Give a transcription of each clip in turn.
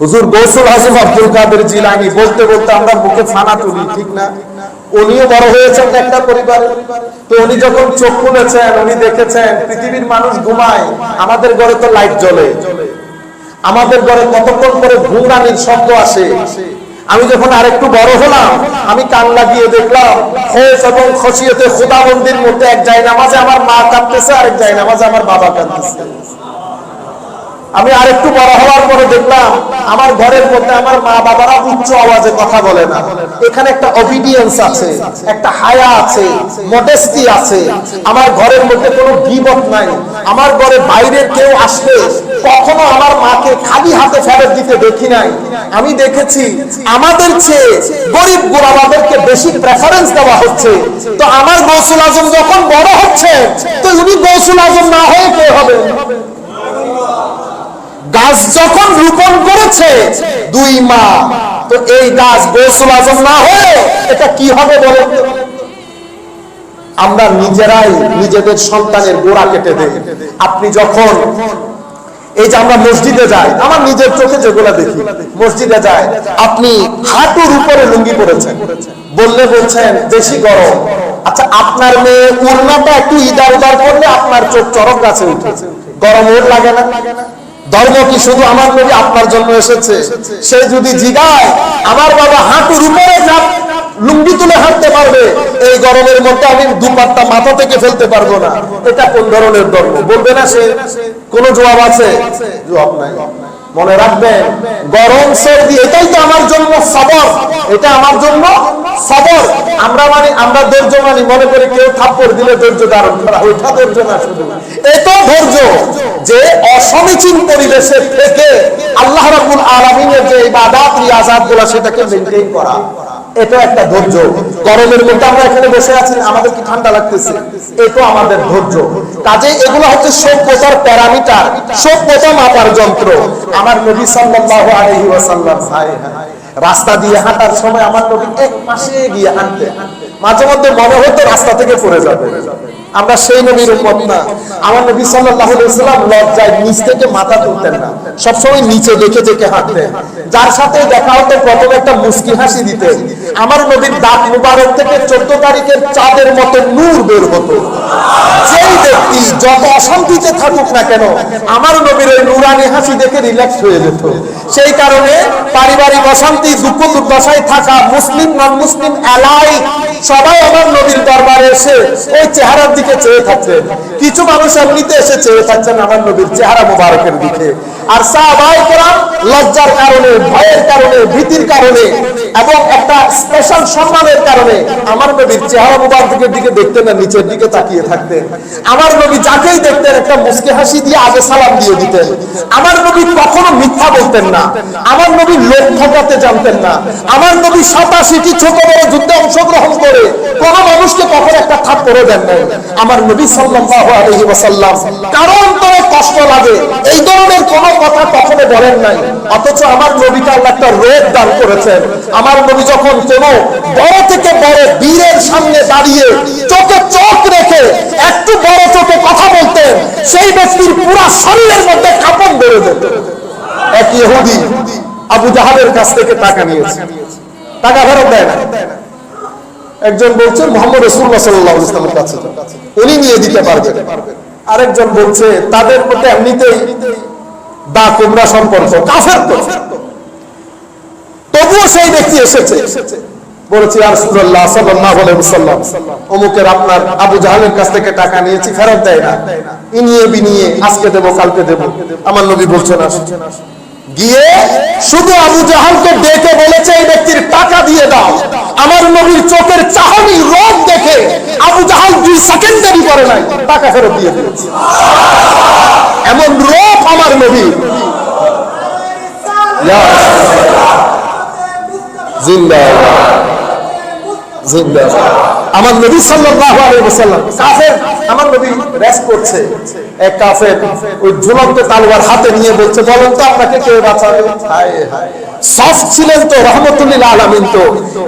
হুজুর গৌসুল হাসিম আব্দুল কাদের জিলানি বলতে বলতে আমরা মুখে ফানা তুলি, ঠিক না? উনিও বড় হয়েছেন একটা পরিবারে। তো উনি যখন চোখ খুলেছেন, উনি দেখেছেন পৃথিবীর মানুষ ঘুমায়, আমাদের ঘরে তো লাইট জ্বলে। আমাদের ঘরে কতক্ষণ করে ঘুমরানির শব্দ আসে। আমি যখন আরেকটু বড় হলাম, আমি কান লাগিয়ে দেখলাম খোফ এবং খসিয়তে খুদাবন্দির মধ্যে এক যায় নামাজে আমার মা কাঁদতেছে, আরেক যায় নামাজে আমার বাবা কাঁদতেছে। আমি আর একটু বড় হওয়ার পরে দেখলাম আমার ঘরের মধ্যে আমার মা বাবারা উচ্চ আওয়াজে কথা বলে না। এখানে একটা অবিডিয়েন্স আছে, একটা হায়া আছে মডেস্টি আছে। আমার ঘরের মধ্যে কোনো বিপদ নাই। আমার ঘরে বাইরের কেউ আসলে কখনো আমার মাকে খালি হাতে ফেরত দিতে দেখি নাই। আমি দেখেছি আমাদের চেয়ে গরিব গোড়াবাদেরকে বেশি প্রেফারেন্স দেওয়া হচ্ছে। তো আমার গৌসুল আজম যখন বড় হচ্ছে, তো উনি গৌসুল আজম না হয়ে কে হবে? গাছ যখন রোপণ করেছে, দুই মা। তো এই গাছ গৌসুল আজম না হয়ে এটা কি হবে বলেন? তো? আমরা নিজেরাই নিজেদের সন্তানের গোড়া কেটে দেই। আপনি যখন এই যে আমরা মসজিদে যাই, আমার নিজের চোখে যেগুলো দেখি, মসজিদে যাই, আপনি হাঁটুর উপরে লুঙ্গি পরেছেন। বললে বলছেন, বেশি গরম। আচ্ছা আপনার মেয়ে উন্নাটা একটু ইদার উদার করলে আপনার চোখ চরক গাছে উঠেছে গরম ওর লাগে না। ধর্ম কি শুধু আমার নবী আপনার জন্য এসেছে? সে যদি জিগায়, আমার বাবা হাঁটুর উপরে লুঙ্গি তুলে হাঁটতে পারবে। এই গরমের মধ্যে আমি দুপাট্টা মাথা থেকে ফেলতে পারব না। এটা কোন ধরনের ধর্ম? বলবে না সে? কোন জবাব আছে? জবাব নাই। মনে রাখবেন, গরম সর্দি, এটাই তো আমার জন্য সবর। এটা আমার জন্য সবর। আমরা মানে আমরা ধৈর্য মানি, মনে করি কেউ থাপ্পড় দিলে ধৈর্য ধারণ করা ওইটা ধৈর্য না শুধু। এটা ধৈর্য যে অসমীচীন পরিবেশে থেকে আল্লাহ রাব্বুল আলামিনের যে ইবাদত রিয়াজাতগুলো সেটাকে মেইনটেইন করা। এটা একটা ধৈর্য। গরমের মধ্যে আমরা এখানে বসে আছি, আমাদের কি ঠান্ডা লাগতেছে? এটা আমাদের ধৈর্য। কাজে এগুলো হচ্ছে সভ্যতার প্যারামিটার, সভ্যতা মাপার যন্ত্র। আমার নবী সাল্লাল্লাহু আলাইহি ওয়াসাল্লাম হায় রাস্তা দিয়ে হাঁটার সময় আমার নবী এক পাশে গিয়ে হাঁটতে মাঝে মধ্যে মনে হতো রাস্তা থেকে পড়ে যাবে। আমরা সেই নবীর উম্মত না। আমার নবী সাল্লাল্লাহু আলাইহি ওয়াসাল্লাম লজ্জায় নিচ থেকে মাথা তুলতেন না। সবসময় নিচে দেখে দেখে হাঁটতেন। যার সাথে দেখা হতো প্রথমে একটা মুস্কি হাসি দিতেন। আমার নবীর দাঁত মুবারক থেকে 14 তারিখের চাঁদের মতো নূর বের হতো। যেই ব্যক্তি যত অশান্তিতে থাকুক না কেন, আমার নবীর ওই নুরানি হাসি দেখে রিল্যাক্স হয়ে যেত। সেই কারণে পারিবারিক অশান্তি, দুঃখ দুর্দশায় থাকা, মুসলিম নন মুসলিম এলাই, সবাই আমার নবীর দরবারে এসে ওই চেহারার দিকে চেয়ে থাকতেন। কিছু মানুষ এমনিতে এসে চেয়ে থাকছেন আমার নবীর চেহারা মুবারকের দিকে। আর সাহাবাই কেরাম লজ্জার কারণে, ভয়ের কারণে, ভীতির কারণে, এবং স্পেশাল সম্মানের কারণে আমার নবীর চেহারা মুবারকের দিকে দেখতেন না, নিচের দিকে তাকিয়ে থাকতেন। আমার নবী যাকেই দেখতেন, একটা মুসকে হাসি দিয়ে আগে সালাম দিয়ে দিতেন। আমার নবী কখনো মিথ্যা বলতেন না। আমার নবী লোক ঠকাতে জানতেন না। আমার নবী সাতাশিটি ছোট বড় যুদ্ধে অংশগ্রহণ করে কোন মানুষকে কখনো একটা থাপ করে দেন নাই। আমার নবী সাল্লাল্লাহু আলাইহি ওয়াসাল্লাম কারণ তোরে কষ্ট লাগে, এই ধরনের কোন কথা কখনো বলেন নাই। অথচ আমার নবীকে আল্লাহ একটা রোগ দান করেছেন। আমার নবী যখন কোন বড় থেকে বড় বীরের সামনে দাঁড়িয়ে চোখে চোখ রেখে একটু বড় চোখে কথা বলতেন, সেই ব্যক্তির পুরো শরীরের মধ্যে কাপড় বেড়ে যেত। এক ইহুদি আবু জাহাবের কাছ থেকে টাকা নিয়েছে। টাকা ফেরত দেয় না। একজন বলছেন, মোহাম্মদ রসুল্লাহ সাল্লাহ ইসলামের কাছে উনি নিয়ে দিতে পারবেন আরেকজন বলছে, তাদের মধ্যে এমনিতেই দা কুমড়া সম্পর্ক, কাফের তো তবুও সেই ব্যক্তি এসেছে। বলেছি রাসূলুল্লাহ সাল্লাল্লাহু আলাইহি ওয়াসাল্লাম, অমুকের আপনার আবু জাহালের কাছ থেকে টাকা নিয়েছি, ফেরত দেয় না। ইনিয়ে বিনিয়ে আজকে দেব, কালকে দেব। আমার নবী বলছেন আসুন গিয়ে শুধু আবু জাহালকে ডেকে বলেছে, এই ব্যক্তির টাকা দিয়ে দাও। আমার নবীর চোখের চাহনি রোগ দেখে আবু জাহাল দুই সেকেন্ড দেরি করে নাই, টাকা ফেরত দিয়ে দিয়েছে। এমন রোগ আমার নবী আমার নবী সাল্লাল্লাহু আমার নবী রেস্ট করছে। এক কাফের ওই ঝুলন্ত তালওয়ার হাতে নিয়ে বলছে, বলেন তো আপনাকে কে বাঁচাবে? হায় হায়। সফট ছিলেন তো, রহমতুল্লিল আলমিন তো।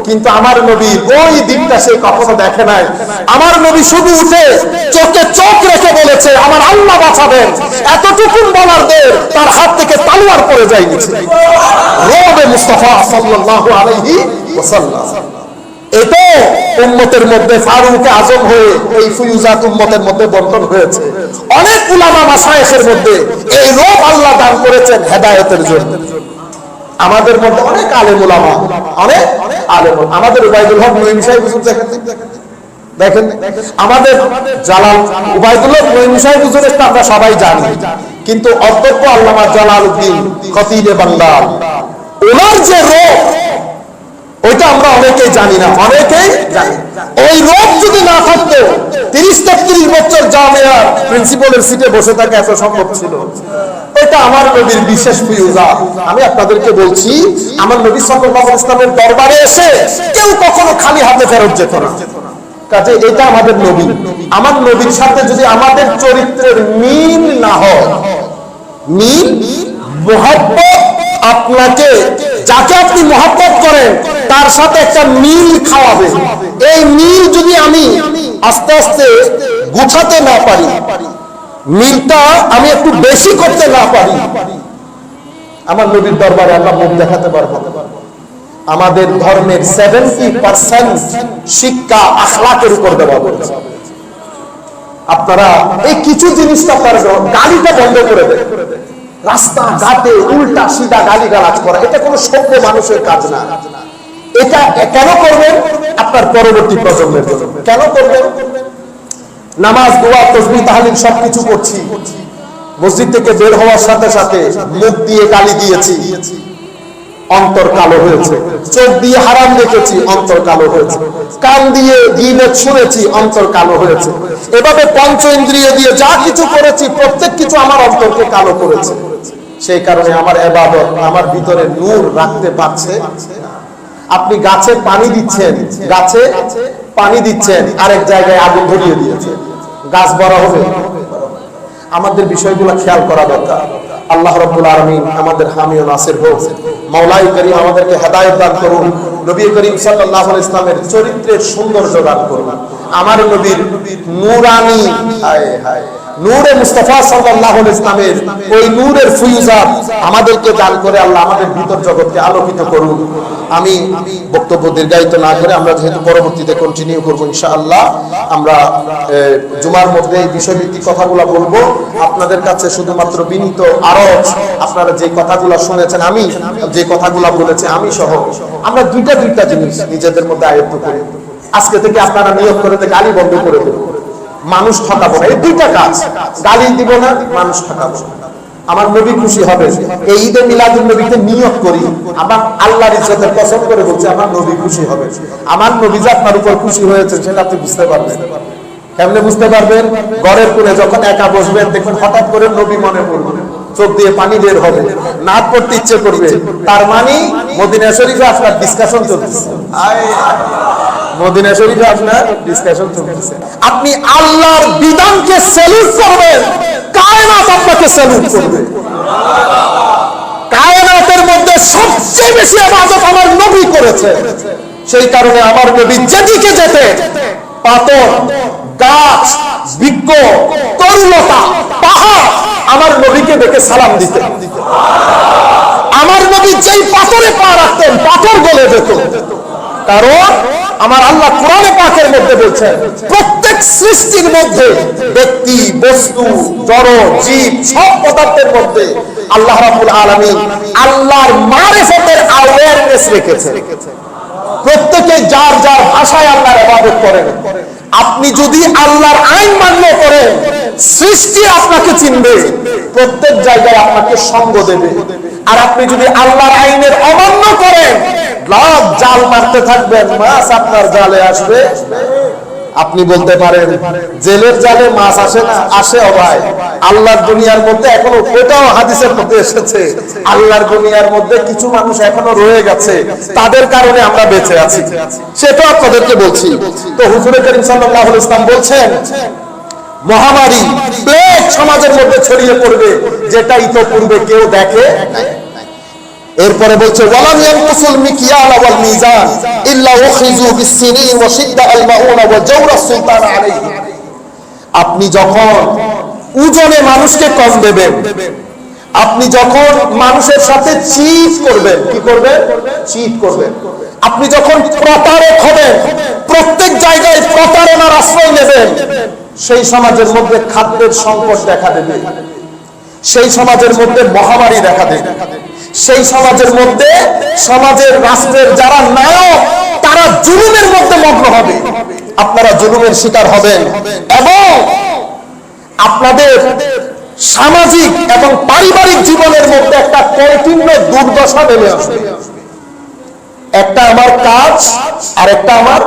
কিন্তু আমার নবী ওই দিকটা সে কখনো দেখে নাই। আমার নবী শুধু উঠে চোখে চোখ রেখে বলেছে, আমার আল্লাহ বাঁচাবেন। এতটুকুন বলার দের তার হাত থেকে তালোয়ার পড়ে যায়নি রবে মুস্তাফা আলাইহি উম্মতের মধ্যে ফারুক আজম হয়ে এই ফুয়ুজাত মধ্যে বন্টন হয়েছে। অনেক উলামা মধ্যে এই রোগ আল্লাহ দান করেছেন হেদায়েতের জন্য। আমাদের মধ্যে অনেক আলেম উলামা, অনেক আলেম। আমাদের উবাইদুল হক নঈম সাহেব দেখেন। দেখেন, আমাদের জালাল উবাইদুল্লাহ নঈম সাহেব হুজুরের তো আমরা সবাই জানি। কিন্তু অধ্যক্ষ আল্লামা জালাল উদ্দিন খতিবে বাংলার। ওনার যে রোগ, ওইটা আমরা অনেকেই জানি না, অনেকেই জানি। ওই রোগ যদি না থাকতো তিরিশ তেত্রিশ বছর জামিয়ার প্রিন্সিপালের সিটে বসে থাকা এত সম্ভব ছিল। এটা আমার নবীর বিশেষ আমি আপনাদেরকে বলছি, আমার নবী ইসলামের দরবারে এসে কেউ কখনো খালি হাতে ফেরত যেত না। কাজে এটা আমাদের নবী। আমার নবীর সাথে যদি আমাদের চরিত্রের মিল না হয়, মিল, মোহাব্বত আপনাকে, যাকে আপনি মহাব্বত করেন, তার সাথে একটা মিল খাওয়াবে। এই মিল যদি আমি আস্তে আস্তে গুছাতে না পারি। মিলটা আমি একটু বেশি করতে না পারি। আমার নবীর দরবারে আমরা মুখ দেখাতে পারব। আমাদের ধর্মের সেভেন্টি পার্সেন্ট শিক্ষা আখলাকের উপর দেওয়া হয়েছে। আপনারা এই কিছু জিনিসটা পারবেন গালিটা বন্ধ করে দেন। রাস্তা ঘাটে উল্টা সিধা গালি গালাজ করা, এটা কোনো সভ্য মানুষের কাজ না। এটা কেন করবেন? আপনার পরবর্তী প্রজন্মের জন্য। কেন করবেন? নামাজ, দোয়া তসবি তাহলিল সবকিছু করছি। মসজিদ থেকে বের হওয়ার সাথে সাথে মুখ দিয়ে গালি দিয়েছি। অন্তর কালো হয়েছে। চোখ দিয়ে হারাম দেখেছি, অন্তর কালো হয়েছে। কান দিয়ে গিবত শুনেছি অন্তর কালো হয়েছে। এভাবে পঞ্চ ইন্দ্রিয় দিয়ে যা কিছু করেছি, প্রত্যেক কিছু আমার অন্তরকে কালো করেছে। সেই কারণে আমার এবাদত, আমার ভিতরে নূর রাখতে পারছে আপনি গাছে পানি দিচ্ছেন গাছে পানি দিচ্ছেন আরেক জায়গায় আগুন ধরিয়ে দিয়েছে গাছ বড় হবে। আমাদের বিষয়গুলো খেয়াল করা দরকার। আল্লাহ রাব্বুল আলামিন আমাদের হামি ও নাসির হোক। মাওলাই করিম আমাদেরকে হেদায়েত দান করুন। নবী করিম সাল্লাল্লাহু আলাইহি ইসলামের চরিত্রের সৌন্দর্য দান করুন। আমার নবীর নূরানি। হায় হায়। নূরে মুস্তাফা আলাইহি ইসলামের ওই নূরের ফুয়ুজাত আমাদেরকে দান করে আল্লাহ আমাদের ভিতর জগৎকে আলোকিত করুন। আমি বক্তব্য দীর্ঘায়িত না করে আমরা যেহেতু পরবর্তীতে কন্টিনিউ করব ইনশাআল্লাহ, আমরা জুমার মধ্যে এই বিষয়ভিত্তিক কথাগুলো বলব। আপনাদের কাছে শুধুমাত্র বিনীত আরও আপনারা যে কথাগুলো শুনেছেন আমি, যে কথাগুলো বলেছি আমি সহ, আমরা দুইটা দুইটা জিনিস নিজেদের মধ্যে আয়ত্ত করি। আজকে থেকে আপনারা নিয়োগ করে যে গালি বন্ধ করে দেবো। মানুষ ঠকাবো না এই দুইটা কাজ। গালি দিব না মানুষ ঠকাবো না। আমার নবী খুশি হবে এই ঈদে মিলাদুল নবীতে নিয়ত করি। আমার আল্লাহর ইজ্জতের কসম করে বলছি আমার নবী খুশি হবে। আমার নবী যে আপনার উপর খুশি হয়েছে সেটা আপনি বুঝতে পারবেন। কেমনে বুঝতে পারবেন? ঘরের কোণে যখন একা বসবেন দেখুন হঠাৎ করে নবী মনে পড়বে। চোখ দিয়ে পানি বের হবে। নাক পড়তে ইচ্ছে করবে। তার মানে মদিনা শরীফে আপনার ডিসকাশন চলতেছে। আয়। মদিনা শরীফে আপনার ডিসকাশন চলতেছে। আপনি আল্লাহর বিধানকে স্যালুট করবেন, কায়নাত আপনাকে স্যালুট করবে। কায়নাতের মধ্যে সবচেয়ে বেশি ইবাদত আমার নবী করেছে। সেই কারণে আমার নবী যেদিকে যেতে, পাথর, গাছ বৃক্ষ তরুলতা পাহাড়, আমার নবীকে দেখে সালাম দিতেন। আমার নবী যেই পাথরে পা রাখতেন, পাথর গলে যেত। কারণ আমার আল্লাহ কোরআনে পাকের মধ্যে বলছেন, প্রত্যেক সৃষ্টির মধ্যে ব্যক্তি, বস্তু জড় জীব সব পদার্থের মধ্যে আল্লাহ রাব্বুল আলামিন আল্লাহর মারিফতের অ্যাওয়ারনেস রেখেছেন। প্রত্যেকে যার যার ভাষায় আল্লাহর ইবাদত করেন। আপনি যদি আল্লাহর আইন মান্য করেন সৃষ্টি আপনাকে চিনবে, প্রত্যেক জায়গায় আপনাকে সঙ্গ দেবে। আর আপনি যদি আল্লাহর আইনের অমান্য করেন, লাভ জাল মারতে থাকবেন, মাছ আপনার জালে আসবে। আপনি বলতে পারেন, জেলের জালে মাছ আসে না, আসে অভাই আল্লাহর দুনিয়ার মধ্যে এখনও ওটাও হাদিসের মধ্যে এসেছে। আল্লাহর দুনিয়ার মধ্যে কিছু মানুষ এখনও রয়ে গেছে, তাদের কারণে আমরা বেঁচে আছি। সেটা আপনাদেরকে বলছি। তো হুজুরে করিম আলাইহি ইসলাম বলছেন মহামারী প্লেগ সমাজের মধ্যে ছড়িয়ে পড়বে যেটা ইতোপূর্বে কেউ দেখে এরপরে বলছে, ওয়ালাম ওয়াল মিজান ইল্লা বিসসিনিন ওয়া শিদ্দা আল মাউনা ওয়া জাওরা সুলতান আলাইহি। আপনি যখন মানুষকে কম দেবেন, আপনি যখন মানুষের সাথে চিট করবেন, কি করবেন? চিট করবেন। আপনি যখন প্রতারক হবেন, প্রত্যেক জায়গায় প্রতারণার আশ্রয় নেবেন। সেই সমাজের মধ্যে খাদ্যের সংকট দেখা দেবে। সেই সমাজের মধ্যে মহামারী দেখা দেবে। সেই সমাজের মধ্যে সমাজের রাষ্ট্রের যারা নায়ক, তারা জুলুমের মধ্যে মগ্ন হবে। আপনারা জুলুমের শিকার হবেন। এবং আপনাদের সামাজিক এবং পারিবারিক জীবনের মধ্যে একটা কঠিন দুর্দশা নেমে আসবে। একটা আমার কাজ আর একটা আমার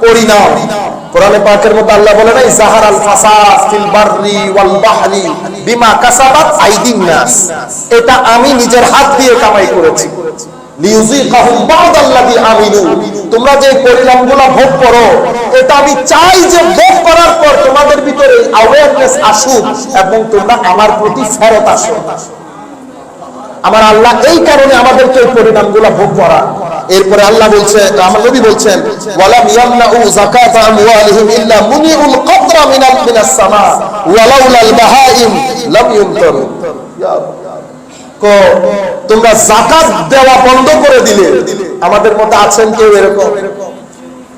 পরিণাম। কোরআনে পাকের মধ্যে আল্লাহ বলে নাই, জাহার আল ফাসাদ ফিল বাররি ওয়াল বাহরি বিমা কাসাবাত আইদিন নাস। এটা আমি নিজের হাত দিয়ে কামাই করেছি। লিউযিকাহুম বা'দাল্লাযী আমিলু তোমরা যে পরিণামগুলো ভোগ করো, এটা আমি চাই যে ভোগ করার পর তোমাদের ভিতরে অ্যাওয়ারনেস আসুক এবং তোমরা আমার প্রতি ফেরত আসো। আমার আল্লাহ এই কারণে আমাদেরকে এই পরিণামগুলো ভোগ করা এরপরে আল্লাহ বলছে আমার নবী বলছেন, ওয়ালাম ইয়ামনাউ যাকাত আমওয়ালিহিম ইল্লা মুনিউল কদরা মিনাল, মিনাস সামা ওয়ালাউলাল বাহাইম লাম ইউমতার। তোমরা যাকাত দেওয়া বন্ধ করে দিলে, আমাদের মধ্যে আছেন কেউ এরকম?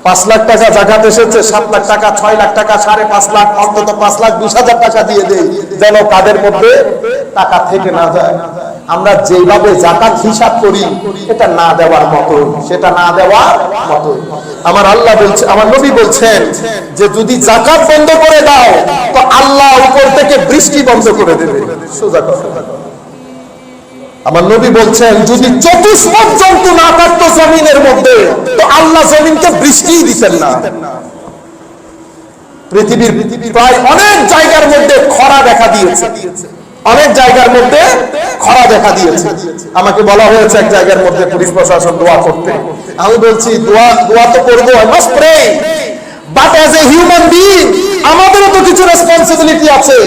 পাঁচ লাখ টাকা জাকাত এসেছে, সাত লাখ টাকা, ছয় লাখ টাকা, সাড়ে পাঁচ লাখ, অন্তত পাঁচ লাখ, বিশ হাজার টাকা দিয়ে দেয় যেন কাদের মধ্যে টাকা থেকে না যায়। আমরা যেভাবে জাকাত হিসাব করি, এটা না দেওয়ার মতো সেটা না দেওয়ার মতো আমার আল্লাহ বলছে, আমার নবী বলছেন যে যদি জাকাত বন্ধ করে দাও, তো আল্লাহ উপর থেকে বৃষ্টি বন্ধ করে দেবে। সোজা কথা। আমার নবী বলছেন, যদি চতুষ্পদ জন্তু না থাকতো জমিনের মধ্যে, তো আল্লাহ জমিনকে বৃষ্টি দিতেন না। পৃথিবীর প্রায় অনেক জায়গার মধ্যে খরা দেখা দিয়েছে। অনেক জায়গার মধ্যে খরা দেখা দিয়েছে। আমাকে বলা হয়েছে এক জায়গার মধ্যে পুলিশ প্রশাসন দোয়া করতে। আমি বলছি, দোয়া দোয়া তো করব I must pray but as a human being আমাদেরও তো কিছু রেসপন্সিবিলিটি আছে।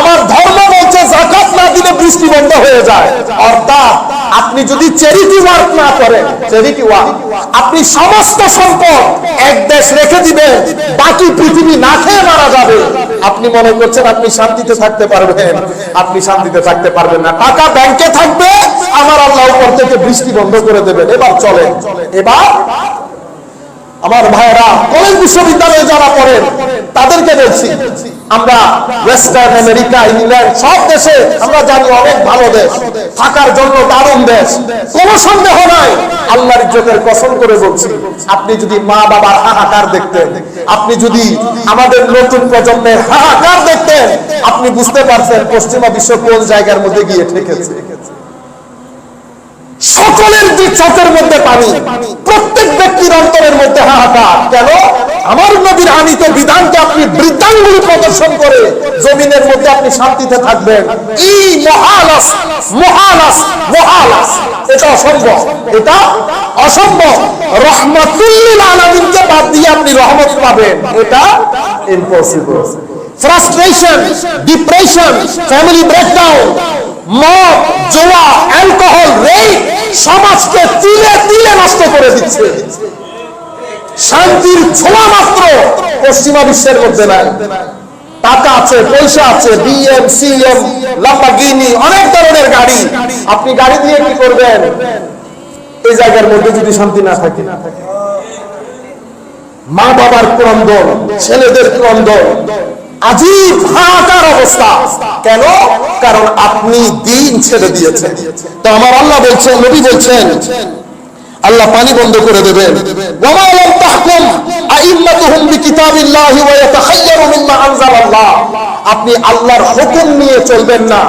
আমার ধর্ম বলছে জাকাত না দিলে বৃষ্টি বন্ধ হয়ে যায়। অর্থাৎ আপনি যদি চ্যারিটি ওয়ার্ক না করেন চ্যারিটি ওয়ার্ক আপনি সমস্ত সম্পদ এক দেশ রেখে দিবেন, বাকি পৃথিবী না খেয়ে মারা যাবে। আপনি মনে করছেন আপনি শান্তিতে থাকতে পারবেন। আপনি শান্তিতে থাকতে পারবেন না। টাকা ব্যাংকে থাকবে, আমার আল্লাহ উপর থেকে বৃষ্টি বন্ধ করে দেবেন। এবার চলে এবার আমার ভাইরা কলেজ বিশ্ববিদ্যালয়ে যারা পড়েন, তাদেরকে বলছি, আমরা ওয়েস্টার্ন আমেরিকা ইংল্যান্ড সব দেশে আমরা জানি অনেক ভালো দেশ, থাকার জন্য দারুণ দেশ। কোনো সন্দেহ নাই, আল্লাহর ইজ্জতের কসম করে বলছি, আপনি যদি মা বাবার হাহাকার দেখতেন, আপনি যদি আমাদের নতুন প্রজন্মের হাহাকার দেখতেন, আপনি বুঝতে পারছেন পশ্চিমা বিশ্ব কোন জায়গার মধ্যে গিয়ে ঠেকেছে। সকলের যে চোখের মধ্যে পানি, প্রত্যেক ব্যক্তির অন্তরের মধ্যে হাহাকার। কেন? আমার নবীর আনিত বিধানকে আপনি বৃদ্ধাঙ্গুলি প্রদর্শন করে জমিনের মধ্যে আপনি শান্তিতে থাকবেন। এই মহালাস মহালাস মহালাস। এটা অসম্ভব। এটা অসম্ভব। রহমাতুল্লিল আলামিনকে বাদ দিয়ে আপনি রহমত পাবেন। এটা impossible frustration depression family breakdown মদ, জোয়া, অ্যালকোহল, রেপ সমাজকে তিলে তিলে নষ্ট করে দিচ্ছে। শান্তির ছোঁয়া মাত্র পশ্চিমা বিশ্বের মধ্যে নাই। টাকা আছে, পয়সা আছে, বিএম, সিএম অনেক ধরনের গাড়ি। আপনি গাড়ি দিয়ে কি করবেন? এই জায়গার মধ্যে যদি শান্তি না থাকে। মা বাবার ক্রন্দন ছেলেদের ক্রন্দন আপনি আল্লাহ আল্লাহ আল্লাহর হুকুম নিয়ে চলবেন না।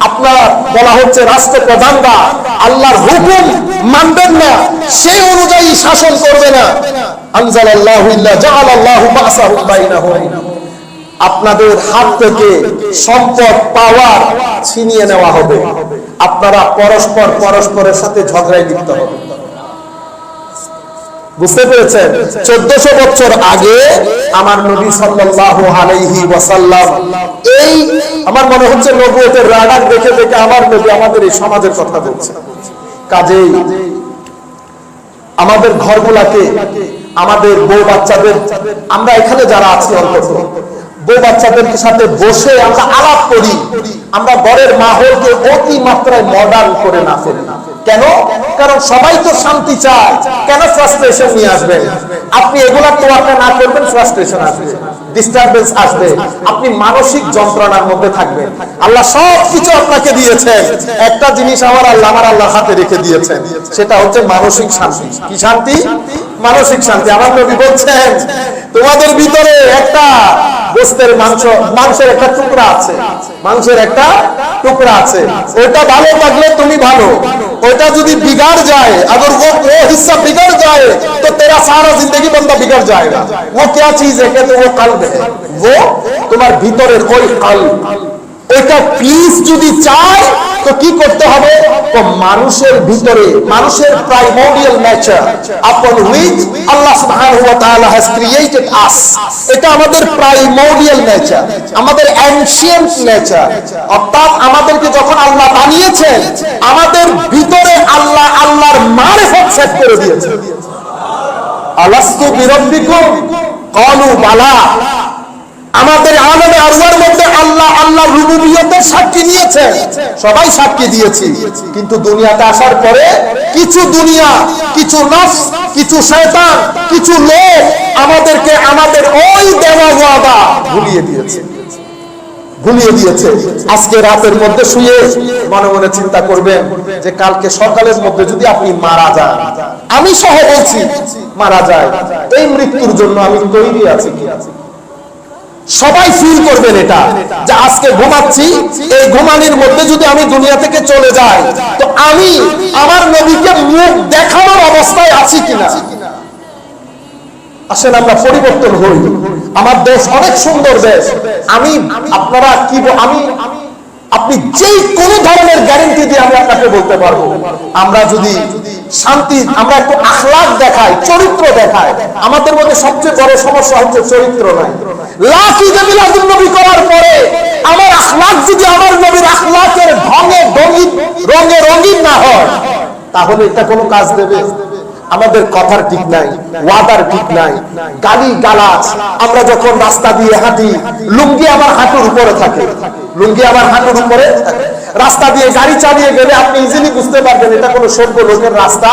আপনার বলা হচ্ছে রাষ্ট্রপ্রধানরা আল্লাহর হুকুম মানবেন না। সেই অনুযায়ী শাসন করবে না। আনজালাল্লাহু ইল্লা জাআলাল্লাহু আপনাদের হাত থেকে সম্পদ, পাওয়ার ছিনিয়ে নেওয়া হবে। আপনারা পরস্পর পরস্পরের সাথে ঝগড়ায় লিপ্ত হবে বুঝতে পেরেছেন? চোদ্দশো বছর আগে আমার নবী সাল্লাল্লাহু আলাইহি ওয়াসাল্লাম এই আমার মনে হচ্ছে নবুয়তের রাডার দেখে দেখে আমার নবী আমাদের এই সমাজের কথা বলছে। কাজেই আমাদের ঘরগুলাকে, আমাদের বউ বাচ্চাদের, আমরা এখানে যারা আছি অন্তত বউ সাথে বসে আমরা আলাপ করি। আমরা মাহলকে অতি মাত্রায় মডার্ন করে না ফেলি। কেন? কারণ সবাই তো শান্তি চায়। কেন ফ্রাস্ট্রেশন নিয়ে আসবেন আপনি এগুলা তোয়াক্কা না করবেন ফ্রাস্ট্রেশন আসবে। ডিস্টারবেন্স আসবে। আপনি মানসিক যন্ত্রণার মধ্যে থাকবেন। আল্লাহ সব কিছু আপনাকে দিয়েছেন। একটা জিনিস আমার আল্লাহ আমার আল্লাহ হাতে রেখে দিয়েছেন। সেটা হচ্ছে মানসিক শান্তি। কি শান্তি? মানসিক শান্তি। আমার নবী বলছেন তোমাদের ভিতরে একটা গোস্তের মাংস মাংসের একটা টুকরা আছে মাংসের একটা টুকরা আছে ওটা ভালো থাকলে তুমি ভালো ওটা যদি বিগাড় যায় अगर वो वो हिस्सा बिगड़ जाए तो तेरा सारा जिंदगी बंदा बिगड़ जाएगा वो क्या चीज है कहते वो कल्ब है वो তোমার ভিতরের ওই কল্ব ওইটা পিস যদি চায় কি করতে হবে? মানুষের ভিতরে, মানুষের প্রাইমোরিয়াল নেচার আপন হুইচ আল্লাহ সুবহানাহু ওয়া তাআলা হ্যাজ ক্রিয়েটেড আস এটা আমাদের প্রাইমোরিয়াল নেচার আমাদের অ্যানশিয়েন্ট নেচার অর্থাৎ আমাদেরকে যখন আল্লাহ বানিয়েছেন, আমাদের ভিতরে আল্লাহ আল্লাহর মারিফত সেট করে দিয়েছেন। আলাস্তু বিরব্বিকুম? ক্বালু বালা। আমাদের আলমে আল্লাহর মধ্যে আল্লাহ আল্লাহ রুবুবিয়তের সাক্ষী নিয়েছে সবাই সাক্ষী দিয়েছি। কিন্তু দুনিয়াতে আসার পরে কিছু দুনিয়া, কিছু নফস, কিছু শয়তান, কিছু লোক আমাদেরকে আমাদের ওই দেওয়া ওয়াদা ভুলিয়ে দিয়েছে। ভুলিয়ে দিয়েছে। আজকে রাতের মধ্যে শুয়ে মনে মনে চিন্তা করবেন যে কালকে সকালের মধ্যে যদি আপনি মারা যান, আমি সহ বলছি, মারা যায়। এই মৃত্যুর জন্য আমি তৈরি আছি। কি সবাই ফিল করবেন এটা, যে আজকে ঘুমাচ্ছি, এই ঘুমানির মধ্যে যদি আমি দুনিয়া থেকে চলে যাই, তো আমি আমার নবীকে মুখ দেখানোর অবস্থায় আছি কিনা? আসেন, আমরা পরিবর্তন হই। আমার দেশ অনেক সুন্দর দেশ। আমি, আপনারা কি আমি আমি আপনি যেই কোন ধরনের গ্যারেন্টি দিয়ে আমি আপনাকে বলতে পারব, আমরা যদি শান্তি, আমরা একটু আখলাক দেখাই, চরিত্র দেখাই, আমাদের মধ্যে সবচেয়ে বড় সমস্যা হচ্ছে চরিত্র নাই। আমার হয়, তাহলে এটা কোনো কাজ দেবে? আমাদের কথার ঠিক নাই, ওয়াদার ঠিক নাই, গালি গালাজ। আমরা যখন রাস্তা দিয়ে হাঁটি, লুঙ্গি আমার হাঁটুর উপরে থাকে। লুঙ্গি আমার হাঁটুর উপরে রাস্তা দিয়ে গাড়ি চালিয়ে গেলে আপনি ইজিলি বুঝতে পারবেন, এটা কোনো সভ্য লোকের রাস্তা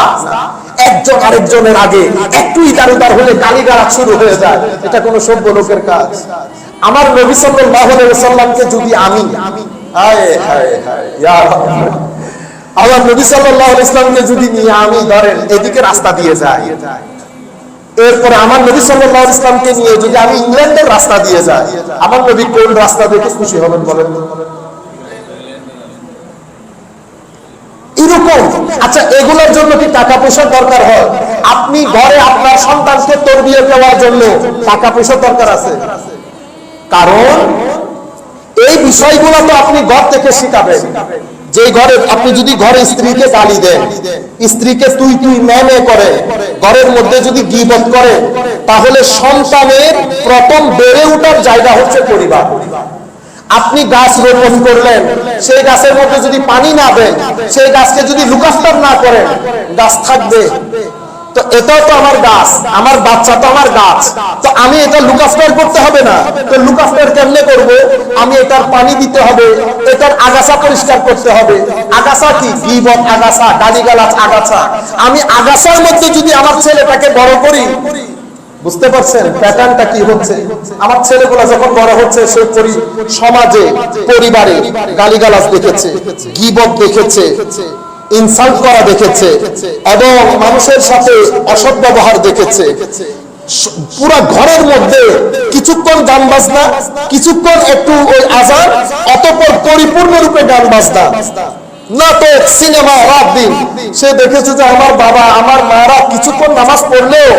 একজন আরেকজনের আগে একটু ইদার উদার হলে গালি গালাজ শুরু হয়ে যায়। এটা কোনো সভ্য লোকের কাজ। আমার নবী সাল্লাল্লাহু আলাইহি সাল্লামকে যদি আমি হায় হায় হায়, ইয়া নবী আলাইহি ইসলামকে যদি নিয়ে আমি ধরেন এদিকে রাস্তা দিয়ে যাই, এরপরে আমার নবী আলাইহি ইসলামকে নিয়ে যদি আমি ইংল্যান্ডের রাস্তা দিয়ে যাই, আমার নবী কোন রাস্তা দেখে খুশি হবেন বলেন? আচ্ছা এগুলোর জন্য কি টাকা পয়সা দরকার হয়? আপনি ঘরে আপনার সন্তানকে তরবিয়ে দেওয়ার জন্য টাকা পয়সা দরকার আছে? কারণ এই বিষয়গুলো তো আপনি ঘর থেকে শিখাবেন। যে ঘরে আপনি যদি ঘরে স্ত্রীকে গালি দেন, স্ত্রীকে তুই তুই মনে করে, ঘরের মধ্যে যদি গিবত করে, তাহলে সন্তানের প্রথম বেড়ে ওঠার জায়গা হচ্ছে পরিবার। আপনি গাছ রোপণ করলেন, সেই গাছের মধ্যে যদি পানি না দেন, সেই গাছকে যদি লুকাস্তার না করেন, গাছ থাকবে। তো এটাও তো আমার গাছ, আমার বাচ্চা তো আমার গাছ। তো আমি এটা করতে হবে না। তো কেমনে করব? আমি এটার পানি দিতে হবে, এটার আগাছা পরিষ্কার করতে হবে। আগাছা কি? আগাছা আগাছা। আমি আগাছার মধ্যে যদি আমার ছেলেটাকে বড় করি, বুঝতে পারছেন প্যাটার্নটা কি হচ্ছে? আমার ছেলেগুলো যখন বড় হচ্ছে, সে সমাজে, পরিবারে গালিগালাজ দেখেছে দেখেছে। ইনসাল্ট করা দেখেছে এবং মানুষের সাথে অসৎ ব্যবহার দেখেছে। পুরা ঘরের মধ্যে কিছুক্ষণ গান বাজনা, কিছুক্ষণ একটু ওই আজান, অতপর পরিপূর্ণরূপে গান বাজনা। নাটক, সিনেমা, রাত দিন। সে দেখেছে যে আমার বাবা, আমার মারা কিছুক্ষণ নামাজ পড়লেও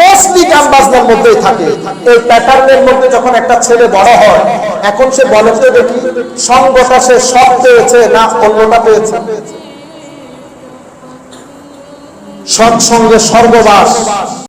মোস্টলি গান বাজনার মধ্যেই থাকে। এই প্যাটার্নের মধ্যে যখন একটা ছেলে বড় হয়, এখন সে বলে দেখি, সঙ্গটা সে সব পেয়েছে না অন্যটা পেয়েছে? সৎসঙ্গে সর্ববাস